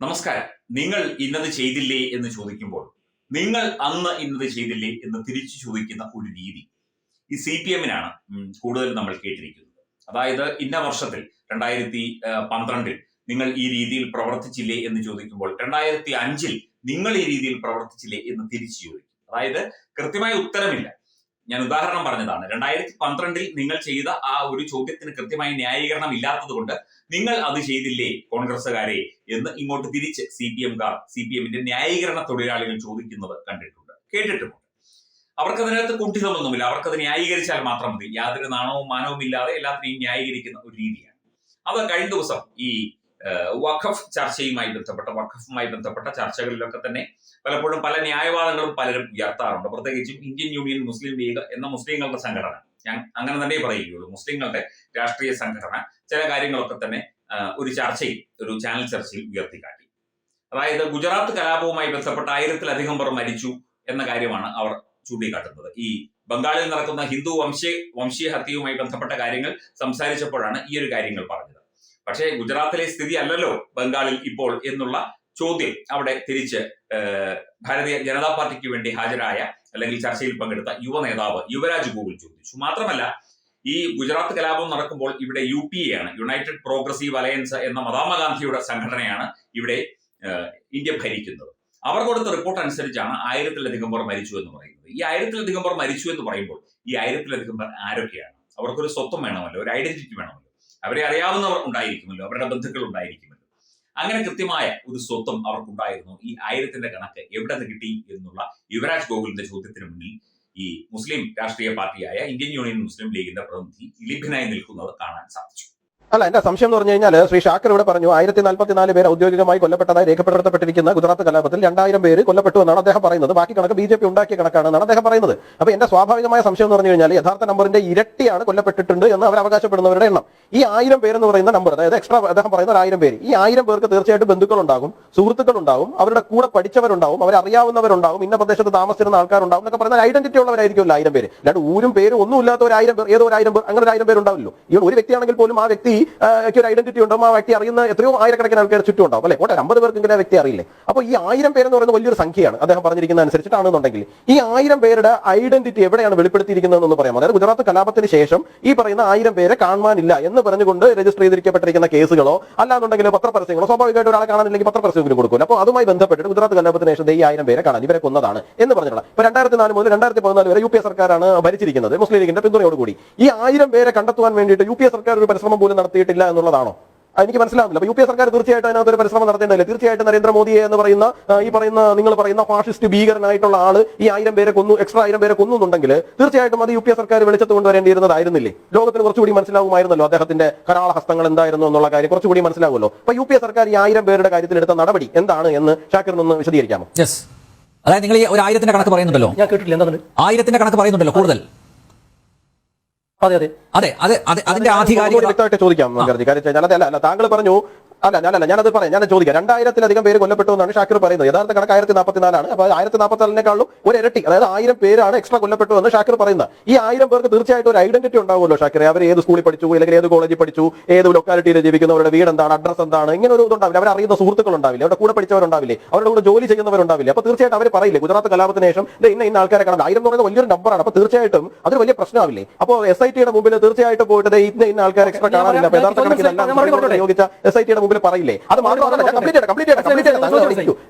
നമസ്കാരം. നിങ്ങൾ ഇന്നത് ചെയ്തില്ലേ എന്ന് ചോദിക്കുമ്പോൾ നിങ്ങൾ അന്ന് ഇന്നത് ചെയ്തില്ലേ എന്ന് തിരിച്ചു ചോദിക്കുന്ന ഒരു രീതി. ഈ സി പി എമ്മിനാണ് കൂടുതൽ നമ്മൾ കേട്ടിരിക്കുന്നത്. അതായത് ഇന്ന വർഷത്തിൽ രണ്ടായിരത്തി പന്ത്രണ്ടിൽ നിങ്ങൾ ഈ രീതിയിൽ പ്രവർത്തിച്ചില്ലേ എന്ന് ചോദിക്കുമ്പോൾ രണ്ടായിരത്തി അഞ്ചിൽ നിങ്ങൾ ഈ രീതിയിൽ പ്രവർത്തിച്ചില്ലേ എന്ന് തിരിച്ചു ചോദിക്കും. അതായത് കൃത്യമായ ഉത്തരമില്ല. ഞാൻ ഉദാഹരണം പറഞ്ഞതാണ്. രണ്ടായിരത്തി പന്ത്രണ്ടിൽ നിങ്ങൾ ചെയ്ത ആ ഒരു ചോദ്യത്തിന് കൃത്യമായ ന്യായീകരണം ഇല്ലാത്തതുകൊണ്ട് നിങ്ങൾ അത് ചെയ്തില്ലേ കോൺഗ്രസ്സുകാരെ എന്ന് ഇങ്ങോട്ട് തിരിച്ച് സി പി എംകാർ സി പി എമ്മിന്റെ ന്യായീകരണ തൊഴിലാളികൾ ചോദിക്കുന്നത് കണ്ടിട്ടുണ്ട്. കേട്ടിട്ടുമുണ്ട്. അവർക്ക് അതിനകത്ത് കുണ്ഠിതമൊന്നുമില്ല. അവർക്കത് ന്യായീകരിച്ചാൽ മാത്രം മതി. യാതൊരു നാണവും മാനവും ഇല്ലാതെ എല്ലാത്തിനെയും ന്യായീകരിക്കുന്ന ഒരു രീതിയാണ്. അത് കഴിഞ്ഞ ദിവസം ഈ വഖഫ് ചർച്ചയുമായി ബന്ധപ്പെട്ട വഖഫുമായി ബന്ധപ്പെട്ട ചർച്ചകളിലൊക്കെ തന്നെ പലപ്പോഴും പല ന്യായവാദങ്ങളും പലരും ഉയർത്താറുണ്ട്. പ്രത്യേകിച്ചും ഇന്ത്യൻ യൂണിയൻ മുസ്ലിം ലീഗ് എന്ന മുസ്ലിങ്ങളുടെ സംഘടന. ഞാൻ അങ്ങനെ തന്നെ പറയുകയുള്ളൂ. മുസ്ലിങ്ങളുടെ രാഷ്ട്രീയ സംഘടന ചില കാര്യങ്ങളൊക്കെ തന്നെ ഒരു ചർച്ചയിൽ ഒരു ചാനൽ ചർച്ചയിൽ ഉയർത്തിക്കാട്ടി. അതായത് ഗുജറാത്ത് കലാപവുമായി ബന്ധപ്പെട്ട ആയിരത്തിലധികം പേർ മരിച്ചു എന്ന കാര്യമാണ് അവർ ചൂണ്ടിക്കാട്ടുന്നത്. ഈ ബംഗാളിൽ നടക്കുന്ന ഹിന്ദു വംശീയ വംശീയ ഹത്യയുമായി ബന്ധപ്പെട്ട കാര്യങ്ങൾ സംസാരിച്ചപ്പോഴാണ് ഈ ഒരു കാര്യങ്ങൾ പറഞ്ഞത്. പക്ഷേ ഗുജറാത്തിലെ സ്ഥിതി അല്ലല്ലോ ബംഗാളിൽ ഇപ്പോൾ എന്നുള്ള ചോദ്യം അവിടെ തിരിച്ച് ഭാരതീയ ജനതാ പാർട്ടിക്ക് വേണ്ടി ഹാജരായ അല്ലെങ്കിൽ ചർച്ചയിൽ പങ്കെടുത്ത യുവ നേതാവ് യുവരാജ് ഗോകുൽ ചോദിച്ചു. മാത്രമല്ല ഈ ഗുജറാത്ത് കലാപം നടക്കുമ്പോൾ ഇവിടെ യു പി എ ആണ് യുണൈറ്റഡ് പ്രോഗ്രസീവ് അലയൻസ് എന്ന മഹാത്മാഗാന്ധിയുടെ സംഘടനയാണ് ഇവിടെ ഇന്ത്യ ഭരിക്കുന്നത്. അവർ കൊടുത്ത റിപ്പോർട്ട് അനുസരിച്ചാണ് ആയിരത്തിലധികം പേർ മരിച്ചു എന്ന് പറയുന്നത്. ഈ ആയിരത്തിലധികം പേർ മരിച്ചു എന്ന് പറയുമ്പോൾ ഈ ആയിരത്തിലധികം പേർ ആരൊക്കെയാണ്? അവർക്കൊരു സ്വത്വം വേണമല്ലോ ഒരു ഐഡന്റിറ്റി വേണമല്ലോ. അവരെ അറിയാവുന്നവർ ഉണ്ടായിരിക്കുമല്ലോ അവരുടെ ബന്ധുക്കൾ ഉണ്ടായിരിക്കുമല്ലോ. അങ്ങനെ കൃത്യമായ ഒരു സ്വത്വം അവർക്കുണ്ടായിരുന്നു. ഈ ആയിരത്തിന്റെ കണക്ക് എവിടെ നിന്ന് കിട്ടി എന്നുള്ള യുവരാജ് ഗോകുലിന്റെ ചോദ്യത്തിന് മുന്നിൽ ഈ മുസ്ലിം രാഷ്ട്രീയ പാർട്ടിയായ ഇന്ത്യൻ യൂണിയൻ മുസ്ലിം ലീഗിന്റെ പ്രതിനിധി ഇലിഭിനായി നിൽക്കുന്നത് കാണാൻ സാധിച്ചു. അല്ല എന്റെ സംശയം എന്ന് പറഞ്ഞു കഴിഞ്ഞാൽ ശ്രീ ഷാക്കർ ഇവിടെ പറഞ്ഞു ആയിരത്തി നാൽപ്പത്തിനാല് പേർ ഔദ്യോഗികമായി കൊല്ലപ്പെട്ടതായി രേഖപ്പെടുത്തപ്പെട്ടിരിക്കുന്ന ഗുജറാത്ത് കലാപത്തിൽ രണ്ടായിരം പേര് കൊല്ലപ്പെട്ടു എന്നാണ് അദ്ദേഹം പറയുന്നത്. ബാക്കി കണക്ക് ബി ജെ പി ഉണ്ടാക്കിയ കണക്കാണെന്നാണ് അദ്ദേഹം പറയുന്നത്. അപ്പൊ എന്റെ സ്വാഭാവികമായ സംശയം എന്ന് പറഞ്ഞു കഴിഞ്ഞാൽ യഥാർത്ഥ നമ്പറിന്റെ ഇരട്ടിയാണ് കൊല്ലപ്പെട്ടിട്ടുണ്ട് എന്ന് അവർ അവകാശപ്പെടുന്നവരുടെ എണ്ണം. ഈ ആയിരം എന്ന് പറയുന്ന നമ്പർ അതായത് എക്സ്ട്രാ അദ്ദേഹം പറയുന്ന ഒരു ആയിരം പേര് ഈ ആയിരം പേർക്ക് തീർച്ചയായിട്ടും ബന്ധുക്കളുണ്ടാകും സുഹൃത്തുക്കളുണ്ടാവും അവരുടെ കൂടെ പഠിച്ചവരുണ്ടാവും അവർ അറിയാവുന്നവരുണ്ടാവും ഇന്ന പ്രദേശത്ത് താമസിച്ചിരുന്ന ആൾക്കാരുണ്ടാവും എന്നൊക്കെ പറയുന്ന ഐഡന്റിറ്റി ഉള്ളവരായിരിക്കുമല്ലോ ആയിരം പേര്. അല്ലാണ്ട് ഊരും പേരും ഒന്നും ഇല്ലാത്ത ഒരു ആയിരം പേർ ഏതോ ഒരു ആയിരം പേർ അങ്ങനെ ഒരു ആയിരം പേരുണ്ടാവില്ലോ ഇവർ ഒരു വ്യക്തിയാണെങ്കിൽ പോലും ആ വ്യക്തി ഒരു ഐഡന്റിറ്റി ഉണ്ടോ? ആ വ്യക്തി അറിയുന്ന എത്രയോ ആയിരക്കണക്കിന് ആൾക്കാർ ചുറ്റും ഉണ്ടാവും അല്ലെ? ഓട്ടെ അമ്പത് പേർക്കെങ്കിലും ആ വ്യക്തി അറിയില്ലേ? അപ്പോൾ ഈ ആയിരം പേരെന്ന് പറയുന്നത് വലിയൊരു സംഖ്യയാണ്. അദ്ദേഹം പറഞ്ഞിരിക്കുന്ന അനുസരിച്ചിട്ടാണെന്നുണ്ടെങ്കിൽ ഈ ആയിരം പേരുടെ ഐഡന്റിറ്റി എവിടെയാണ് വെളിപ്പെടുത്തിയിരിക്കുന്നതെന്ന് പറയാം അതായത് ഗുജറാത്ത് കലാപത്തിന് ശേഷം ഈ പറയുന്ന ആയിരം പേരെ കാണാനില്ല എന്ന് പറഞ്ഞുകൊണ്ട് രജിസ്റ്റർ ചെയ്തിരിക്കപ്പെട്ടിരിക്കുന്ന കേസുകളോ അല്ലാന്നുണ്ടെങ്കിൽ പത്രപരസ്യങ്ങളോ സ്വാഭാവികമായിട്ട് ഒരാളെ കാണാനില്ലെങ്കിൽ പത്രപരസ്യങ്ങളും കൊടുക്കും അപ്പോൾ അതുമായി ബന്ധപ്പെട്ടിട്ട് ഗുജറാത്ത് കലാപത്തിന് ശേഷം ഈ ആയിരം പേരെ കാണാൻ ഇവരെ കൊന്നതാണ് എന്ന് പറഞ്ഞിട്ടുള്ള. ഇപ്പൊ രണ്ടായിരത്തി നാല് മുതൽ രണ്ടായിരത്തി പതിനാല് വരെ യു പി എ സർക്കാരാണ് ഭരിച്ചിരിക്കുന്നത് മുസ്ലിം ലീഗിന്റെ പിന്തുണയോടുകൂടി. ഈ ആയിരം പേരെ കണ്ടെത്തുവാൻ വേണ്ടിയിട്ട് യു പി എ സർക്കാർ ഒരു പരിശ്രമം പോലും നടത്തിയിട്ടില്ല എന്നുള്ളതാണോ? എനിക്ക് മനസ്സിലാവുന്നില്ല. അപ്പൊ യു പി എ സർക്കാർ തീർച്ചയായിട്ടും അതിനകത്ത് ഒരു പരിശ്രമം നടത്തേണ്ടതില്ല? തീർച്ചയായിട്ടും നരേന്ദ്രമോദിയെ എന്ന് പറയുന്ന ഈ പറയുന്ന നിങ്ങൾ പറയുന്ന ഫാഷിസ്റ്റ് ഭീകരനായിട്ടുള്ള ആൾ ഈ ആയിരം പേരെ കൊന്നു എക്സ്ട്രാ ആയിരം പേരെ കൊന്നുന്നുണ്ടെങ്കിൽ തീർച്ചയായിട്ടും അത് യു പി എ സർക്കാർ വെളിച്ചത്ത് കൊണ്ടുവരേണ്ടിയിരുന്നതായിരുന്നില്ലേ? ലോകത്തിന് കുറച്ചുകൂടി മനസ്സിലാവുമായിരുന്നല്ലോ അദ്ദേഹത്തിന്റെ കരാള ഹസ്തങ്ങൾ എന്തായിരുന്നു എന്നുള്ള കാര്യം. കുറച്ചുകൂടി മനസ്സിലാവുമല്ലോ. അപ്പൊ യു പി എ സർക്കാർ ഈ ആയിരം പേരുടെ കാര്യത്തിൽ എടുത്ത നടപടി എന്താണ് എന്ന് ഷാക്കിറിനൊന്ന് വിശദീകരിക്കാമോ? യെസ് അതായത് നിങ്ങൾ ഈ ഒരു ആയിരത്തിന്റെ കണക്ക് പറയുന്നുണ്ടല്ലോ. ഞാൻ കേട്ടിട്ടില്ല. എന്താണ് ആയിരത്തിന്റെ കണക്ക് പറയുന്നുണ്ടല്ലോ കൂടുതൽ. അതെ അതെ. അതെ അതെ അതെ. അതിന്റെ ഞാൻ ആധികാരിക ഒന്നുകൂടി വ്യക്തമായിട്ട് ചോദിക്കാം അല്ല താങ്കൾ പറഞ്ഞു അല്ല ഞാനല്ല ഞാനത് പറയാം. ഞാൻ ചോദിക്കാം. രണ്ടായിരത്തിലധികം പേര് കൊല്ലപ്പെട്ടു എന്നാണ് ഷാക്കിർ പറയുന്നത്. യഥാർത്ഥ കണക്ക് ആയിരത്തി നാൽപ്പത്തിനാലാണ് അപ്പൊ ആയിരത്തി നാൽപ്പത്തിനാലിനേക്കാളും ഒരു ഇരട്ടി അതായത് ആയിരം പേരാണ് എക്സ്ട്രാ കൊല്ലപ്പെട്ടു എന്ന് ഷാക്കിർ പറയുന്നത്. ഈ ആയിരം പേർക്ക് തീർച്ചയായിട്ടും ഒരു ഐഡന്റിറ്റി ഉണ്ടാവുമല്ലോ ഷാക്കിർ. അവർ ഏത് സ്കൂളിൽ പഠിച്ചു അല്ലെങ്കിൽ ഏത് കോളേജിൽ പഠിച്ചു ഏത് ലൊക്കാലിറ്റിയിൽ ജീവിക്കുന്നു അവരുടെ വീട് എന്താണ് അഡ്രസ് എന്താണ് ഇങ്ങനെ ഒരു ഇതുണ്ടാവില്ല. അവർ അറിയുന്ന സുഹൃത്തുക്കൾ ഉണ്ടാവില്ല? അവരുടെ കൂടെ പഠിച്ചവരുണ്ടാവില്ലേ? അവരുടെ കൂടെ ജോലി ചെയ്യുന്നവരുണ്ടാവില്ല അപ്പോൾ തീർച്ചയായിട്ടും അവർ പറയില്ലേ ഗുജറാത്ത് കലാപത്തിന് ശേഷം ഇന്ന ഇന്ന ആൾക്കാരെ കാണാം. ആയിരം എന്ന് പറയുന്നത് വലിയൊരു നമ്പറാണ് അപ്പോൾ തീർച്ചയായിട്ടും അതൊരു വലിയ പ്രശ്നമാവില്ലേ? അപ്പോൾ എസ് ഐ ടിയുടെ മുമ്പിൽ തീർച്ചയായിട്ടും പോയിട്ട് ഇന്ന ഇന്ന ആൾക്കാരെ എക്സ്ട്രാ കാണാനില്ല യഥാർത്ഥ കണക്കിലല്ല? നിയോഗിച്ച എസ് ഐ ടിയുടെ മുമ്പിൽ പറയില്ലേ? അത് മാത്രമല്ല.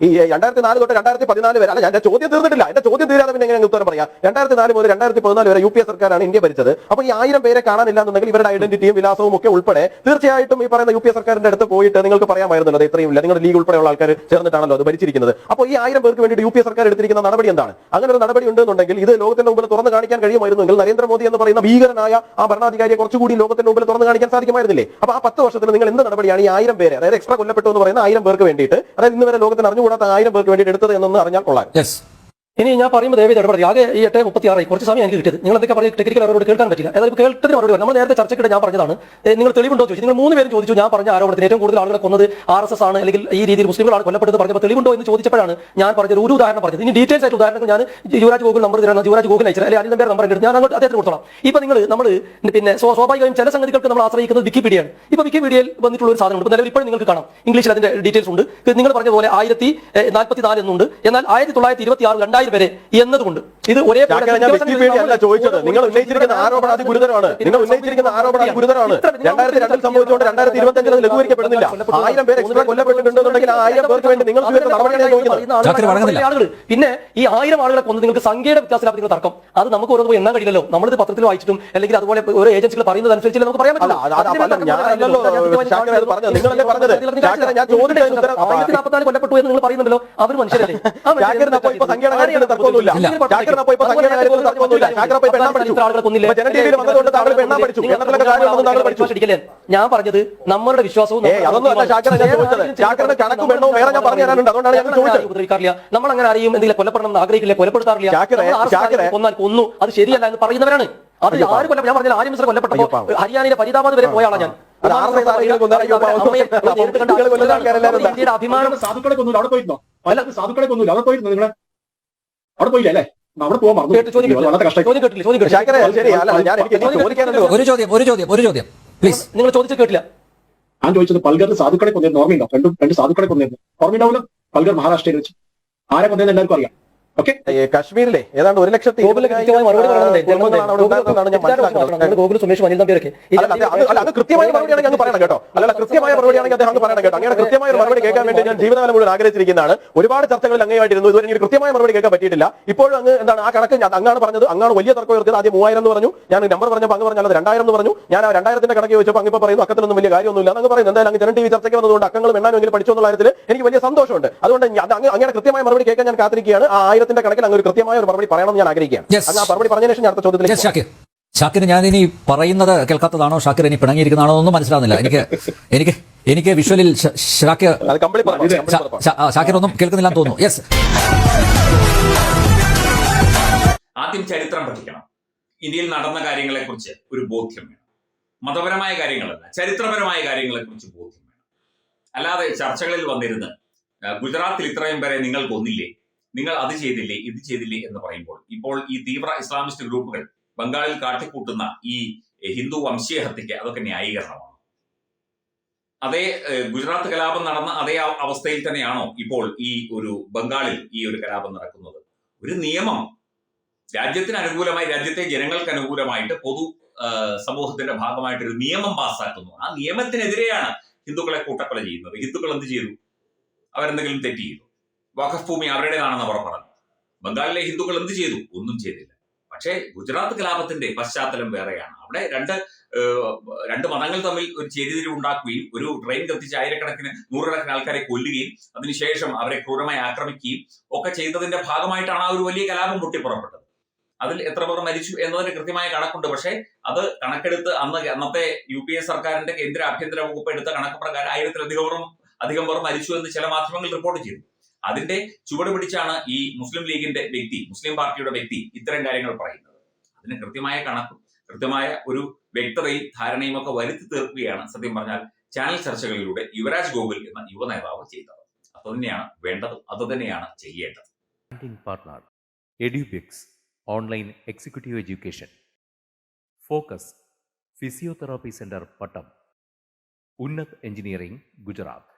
ഈ രണ്ടായിരത്തി നാല് തൊട്ട് രണ്ടായിരത്തി പതിനാല് വരെ അല്ല ഞാൻ എന്റെ ചോദ്യം തീർന്നിട്ടില്ല. എന്റെ ചോദ്യം തീരാതെ പിന്നെ എങ്ങനെ ഉത്തരം പറയാം? രണ്ടായിരത്തി നാല് മുതൽ രണ്ടായിരത്തി പതിനാല് വരെ യു പി എ സർക്കാരാണ് ഇന്ത്യ ഭരിച്ചത്. അപ്പൊ ഈ ആയിരം പേരെ കാണാനില്ല എന്നുണ്ടെങ്കിൽ ഇവരുടെ ഐഡന്റിറ്റിയും വിലാസവും ഒക്കെ ഉൾപ്പെടെ തീർച്ചയായിട്ടും ഈ പറയുന്ന യു പി എ സർക്കാരിന്റെ അടുത്ത് പോയിട്ട് നിങ്ങൾക്ക് പറയാമായിരുന്നല്ലോ അത് ഇത്രയും ഇല്ല. നിങ്ങളുടെ ലീഗ് ഉൾപ്പെടെയുള്ള ആൾക്കാർ ചേർന്നിട്ടാണല്ലോ അത് ഭരിച്ചിരിക്കുന്നത്. അപ്പോൾ ഈ ആയിരം പേർക്ക് വേണ്ടി യു പി എ സർക്കാർ എടുത്തിരിക്കുന്ന നടപടി എന്താണ്? അങ്ങനെ ഒരു നടപടി ഉണ്ടെന്നുണ്ടെങ്കിൽ ഇത് ലോകത്തിന്റെ മുമ്പിൽ തുറന്നു കാണിക്കാൻ കഴിയുമായിരുന്നെങ്കിൽ നരേന്ദ്രമോദി എന്ന് പറയുന്ന ഭീകരനായ ആ ഭരണാധികാരിയെ കുറച്ചുകൂടി ലോകത്തിന്റെ മുമ്പിൽ തുറന്നു കാണിക്കാൻ സാധിക്കുമായിരുന്നില്ലേ? അപ്പൊ ആ പത്ത് വർഷത്തിൽ നിങ്ങൾ എന്ത് നടപടിയാണ് ഈ ആയിരം പേരെ അതായത് എക്സ്ട്രാ കൊല്ലപ്പെട്ടു എന്ന് പറയുന്ന ആയിരം പേർക്ക് വേണ്ടിയിട്ട് അതായത് ഇന്ന് വരെ ലോകത്തിന് അറിഞ്ഞുകൂടാത്ത ആയിരം പേർക്ക് വേണ്ടിയിട്ട് എടുത്തത് എന്നൊന്ന് അറിഞ്ഞാൽ കൊള്ളാം ഇനി ഞാൻ പറയുമ്പോൾ ദയവേത് ഇടപെടൽ ആകെ ഈ എട്ട് മുപ്പത്തി ആറായി കുറച്ച് സമയം എനിക്ക് കിട്ടിയത്. നിങ്ങൾ എന്തൊക്കെ പറഞ്ഞ ടെക്നിക്കൽ അവരോട് കേൾക്കാൻ പറ്റില്ല. അതായത് കേട്ടതിന് മറുപടി നമ്മൾ നേരത്തെ ചർച്ചയ്ക്കിടെ ഞാൻ പറഞ്ഞതാണ്. നിങ്ങൾ തെളിവുണ്ടോ ചോദിച്ചു. നിങ്ങൾ മൂന്ന് പേരും ചോദിച്ചു. ഞാൻ പറഞ്ഞ ആരോപണത്തിന് ഏറ്റവും കൂടുതൽ ആളുകളെ കൊന്നത് ആർ എസ് എസ് ആണ്. അല്ലെങ്കിൽ ഈ രീതിയിൽ മുസ്ലിങ്ങളാണ് കൊല്ലപ്പെട്ടത് പറഞ്ഞപ്പോൾ തെളിവുണ്ടോ എന്ന് ചോദിച്ചപ്പോഴാണ് ഞാൻ പറഞ്ഞത്. ഒരു ഉദാഹരണം പറഞ്ഞത്. ഇനി ഡീറ്റെയിൽസ് ആയിട്ട് ഉദാഹരണം ഞാൻ യുവരാജ് ഗോകുൽ നമ്പർ തരണം യുവരാജ് ഗോകുൽ അയച്ചു അല്ലെങ്കിൽ അനിൽ നമ്പർ നമ്പർ എടുത്ത് ഞാൻ അങ്ങോട്ട് അദ്ദേഹത്തിന് കൊടുത്തോളാം. ഇപ്പോൾ നിങ്ങൾ നമ്മൾ പിന്നെ സ്വ- സ്വാഭാവികമായും ചില സംഗതികൾക്ക് നമ്മൾ ആശ്രയിക്കുന്നത് വിക്കിപീഡിയയാണ്. ഇപ്പോൾ വിക്കിപീഡിയയിൽ വന്നിട്ടുള്ള ഒരു സാധനമുണ്ട്. നിലവിൽ ഇപ്പോൾ നിങ്ങൾക്ക് കാണാം. ഇംഗ്ലീഷിൽ അതിന്റെ ഡീറ്റെയിൽസ് ഉണ്ട്. നിങ്ങൾ പറഞ്ഞ പോലെ ആയിരത്തി നാൽപ്പത്തി നാല് എന്നുണ്ട്. എന്നാൽ ആയിരത്തി തൊള്ളായിരത്തി ഇരുപത്തി ആറ് വരെ എന്നതുകൊണ്ട് ഇത് ഒരേ ചോദിച്ചത് നിങ്ങൾ ഉന്നയിച്ചിരിക്കുന്ന ആരോപണം അത് ഗുരുതരമാണ് നിങ്ങൾ ഉന്നയിച്ചിരിക്കുന്ന ആരോപണം അത് ഗുരുതരമാണ് രണ്ടായിരത്തി രണ്ടിൽ സംഭവിച്ചുകൊണ്ട് രണ്ടായിരത്തി ഇരുപത്തി അഞ്ചിൽ ലഘൂകരിക്കപ്പെടുന്നില്ല ആയിരം പേര് എക്സ്ട്രാ കൊല്ലപ്പെട്ടിട്ടുണ്ടെന്നുണ്ടെങ്കിൽ ആയിരം പേർക്ക് വേണ്ടി നിങ്ങൾ നടപടിയാണ് പിന്നെ ഈ ആയിരം ആളുകളെ കൊന്ന് നിങ്ങൾക്ക് സംഖ്യയുടെ വ്യത്യാസത്തിലാണ് നിങ്ങൾ തർക്കം അത് നമുക്ക് ഓരോ എണ്ണാൻ കഴിയില്ലല്ലോ നമ്മളിത് പത്രത്തിൽ വായിച്ചിട്ടും അല്ലെങ്കിൽ അതുപോലെ ഓരോ ഏജൻസികൾ പറയുന്നത് അനുസരിച്ച് നമുക്ക് പറയാൻ പറ്റില്ല കൊല്ലപ്പെട്ടു എന്ന് നിങ്ങൾ പറയുന്നുണ്ടല്ലോ അവർ മനുഷ്യരല്ലേ ഞാൻ പറഞ്ഞത് നമ്മളുടെ വിശ്വാസവും. ഉപദ്രവിക്കാറില്ല. നമ്മൾ അങ്ങനെ അറിയും എന്തെങ്കിലും കൊല്ലപ്പെടണം എന്ന് ആഗ്രഹിക്കില്ല? കൊലപ്പെടുത്താറില്ല കൊന്നാൽ കൊന്നു. അത് ശരിയല്ല എന്ന് പറയുന്നവരാണ്. അത് ആര് കൊല്ലം ഞാൻ പറഞ്ഞാൽ ആര്യം മിശ്ര കൊല്ലപ്പെട്ടപ്പോ. ഹരിയാനയിലെ ഫരീദാബാദ് വരെ പോയാളാ ഞാൻ. അഭിമാനം സാധുക്കളെ കൊന്നു. അവിടെ പോയിരുന്നോ? അല്ല. സാധുക്കളെ കൊന്നു. അവിടെ പോയിരുന്നു നിങ്ങളെ? അവിടെ പോയില്ല അല്ലേ? അവിടെ പോകാൻ ഒരു ചോദ്യം ഒരു ചോദ്യം ഒരു ചോദ്യം. പ്ലീസ് നിങ്ങൾ ചോദിച്ചു കേട്ടില്ല. ഞാൻ ചോദിച്ചത് പൽഗറിൽ സാധുക്കളെ കൊന്നിരുന്നു ഓർമ്മയുണ്ടോ? രണ്ട് രണ്ട് സാധുക്കളെ കൊന്നിരുന്നു ഓർമ്മയുണ്ടാവില്ല പൽഗർ മഹാരാഷ്ട്രയിൽ വെച്ച് ആരെ കൊന്നിരുന്നു എല്ലാവർക്കും അറിയാം. ഓക്കെ കാശ്മീരിലെ ഏതാണ്ട് ഒരു ലക്ഷത്തി ഗോകുൽ സുമേഷ് അനിൽ നമ്പ്യാരൊക്കെ അത് കൃത്യമായ മറുപടിയാണ് പറയണം കേട്ടോ. അല്ല കൃത്യമായ മറുപടിയാണെങ്കിൽ അദ്ദേഹം പറയണം കേട്ടോ. അങ്ങനെ കൃത്യമായ മറുപടി കേൾക്കാൻ വേണ്ടി ഞാൻ ജീവിതകാലം മുഴുവൻ ആഗ്രഹിച്ചിരിക്കുന്നതാണ്. ഒരുപാട് ചർച്ചകളിൽ അങ്ങേയായിട്ടിരുന്നു. ഇതുവരെ എനിക്ക് കൃത്യമായ മറുപടി കേൾക്കാൻ പറ്റിയിട്ടില്ല. ഇപ്പോഴും അങ്ങ് എന്താണ് ആ കണക്ക് അങ്ങാണ് പറഞ്ഞത്. അങ്ങാണ് വലിയ തർക്കം ഉയർത്തിയത്. ആദ്യം മൂവായിരം എന്ന് പറഞ്ഞു. ഞാൻ നമ്പർ പറഞ്ഞപ്പോൾ അങ്ങ് പറഞ്ഞത് രണ്ടായിരം എന്ന് പറഞ്ഞു. ഞാൻ ആ രണ്ടായിരത്തിന്റെ കണക്ക് ചോദിച്ചപ്പോൾ അങ്ങ് ഇപ്പോൾ പറയുന്നു അക്കത്തിലൊന്നും വലിയ കാര്യമൊന്നുമില്ല അങ്ങ് പറയുന്നത് എന്തായാലും അങ്ങ് ജനൻ ടി വി ചർച്ചയ്ക്ക് വന്നതുകൊണ്ട് അക്കങ്ങൾ എണ്ണാനെങ്കിലും പഠിച്ചു എന്നുള്ള കാര്യത്തിൽ എനിക്ക് വലിയ സന്തോഷമുണ്ട്. അതുകൊണ്ട് അങ്ങനെ കൃത്യമായ മറുപടി കേൾക്കാൻ ഞാൻ കാത്തിരിക്കുകയാണ്. ആ ആയിരത്തിന്റെ കണക്കിൽ അങ്ങ് ഒരു കൃത്യമായ ഒരു മറുപടി പറയണമെന്ന് ഞാൻ ആഗ്രഹിക്കുകയാണ്. അങ്ങ് ആ മറുപടി പറഞ്ഞതിന് ശേഷം ഞാൻ അടുത്ത ചോദ്യത്തിലേക്ക് ഷാക്കിന് ഷാക്കിർ. ഞാൻ ഇനി പറയുന്നത് കേൾക്കാത്തതാണോ? ഷാക്കിർ ഇനി പിണങ്ങിയിരിക്കുന്നതാണോ ഒന്നും മനസ്സിലാവുന്നില്ല. എനിക്ക് എനിക്ക് എനിക്ക് വിഷ്വലിൽ ഷാക്കിർ ഒന്നും കേൾക്കുന്നില്ലെന്ന് തോന്നുന്നു. യെസ് ആദ്യം ചരിത്രം പഠിക്കണം. ഇന്ത്യയിൽ നടന്ന കാര്യങ്ങളെക്കുറിച്ച് ഒരു ബോധ്യം വേണം. മതപരമായ കാര്യങ്ങളല്ല ചരിത്രപരമായ കാര്യങ്ങളെക്കുറിച്ച് ബോധ്യം വേണം. അല്ലാതെ ചർച്ചകളിൽ വന്നിരുന്ന് ഗുജറാത്തിൽ ഇത്രയും പേരെ നിങ്ങൾ കൊന്നില്ലേ നിങ്ങൾ അത് ചെയ്തില്ലേ ഇത് ചെയ്തില്ലേ എന്ന് പറയുമ്പോൾ ഇപ്പോൾ ഈ തീവ്ര ഇസ്ലാമിസ്റ്റ് ഗ്രൂപ്പുകൾ ബംഗാളിൽ കാട്ടിക്കൂട്ടുന്ന ഈ ഹിന്ദു വംശീയ ഹത്യയ്ക്ക് അതൊക്കെ ന്യായീകരണമാണ്. അതേ ഗുജറാത്ത് കലാപം നടന്ന അതേ അവസ്ഥയിൽ തന്നെയാണോ ഇപ്പോൾ ഈ ഒരു ബംഗാളിൽ ഈ ഒരു കലാപം നടക്കുന്നത്? ഒരു നിയമം രാജ്യത്തിന് അനുകൂലമായി രാജ്യത്തെ ജനങ്ങൾക്ക് അനുകൂലമായിട്ട് പൊതു സമൂഹത്തിന്റെ ഭാഗമായിട്ട് ഒരു നിയമം പാസ്സാക്കുന്നു. ആ നിയമത്തിനെതിരെയാണ് ഹിന്ദുക്കളെ കൂട്ടക്കൊല ചെയ്യുന്നത്. ഹിന്ദുക്കൾ എന്ത് ചെയ്തു? അവരെന്തെങ്കിലും തെറ്റ് ചെയ്തു. വഖഫ് ഭൂമി അവരുടേതാണെന്ന് അവർ പറഞ്ഞു ബംഗാളിലെ ഹിന്ദുക്കൾ എന്ത് ചെയ്തു? ഒന്നും ചെയ്തില്ല. പക്ഷേ ഗുജറാത്ത് കലാപത്തിന്റെ പശ്ചാത്തലം വേറെയാണ്. അവിടെ രണ്ട് രണ്ട് മതങ്ങൾ തമ്മിൽ ഒരു ചേരിതിരിവ് ഉണ്ടാക്കുകയും ഒരു ട്രെയിൻ കത്തിച്ച് ആയിരക്കണക്കിന് നൂറുകണക്കിന് ആൾക്കാരെ കൊല്ലുകയും അതിനുശേഷം അവരെ ക്രൂരമായി ആക്രമിക്കുകയും ഒക്കെ ചെയ്തതിന്റെ ഭാഗമായിട്ടാണ് ആ ഒരു വലിയ കലാപം പൊട്ടിപ്പുറപ്പെട്ടത്. അതിൽ എത്ര പേർ മരിച്ചു എന്നതിന് കൃത്യമായ കണക്കുണ്ട്. പക്ഷേ അത് കണക്കെടുത്ത് അന്ന് അന്നത്തെ യു പി എ സർക്കാരിന്റെ കേന്ദ്ര ആഭ്യന്തര വകുപ്പ് എടുത്ത കണക്ക് പ്രകാരം ആയിരത്തിലധികം അധികം പേർ മരിച്ചു എന്ന് ചില മാധ്യമങ്ങൾ റിപ്പോർട്ട് ചെയ്തു. അതിന്റെ ചുവട് പിടിച്ചാണ് ഈ മുസ്ലിം ലീഗിന്റെ വ്യക്തി മുസ്ലിം പാർട്ടിയുടെ വ്യക്തി ഇത്തരം കാര്യങ്ങൾ പറയുന്നത്. അതിന് കൃത്യമായ കണക്കും കൃത്യമായ ഒരു വ്യക്തതയും ധാരണയും ഒക്കെ വരുത്തി തീർക്കുകയാണ് സത്യം പറഞ്ഞാൽ ചാനൽ ചർച്ചകളിലൂടെ യുവരാജ് ഗോകുൽ എന്ന യുവ നേതാവ് ചെയ്തത്. അതുതന്നെയാണ് വേണ്ടത് അതുതന്നെയാണ് ചെയ്യേണ്ടത്. Online executive education focus physiotherapy centre Pattom ഉന്നത് എഞ്ചിനീയറിംഗ് ഗുജറാത്ത്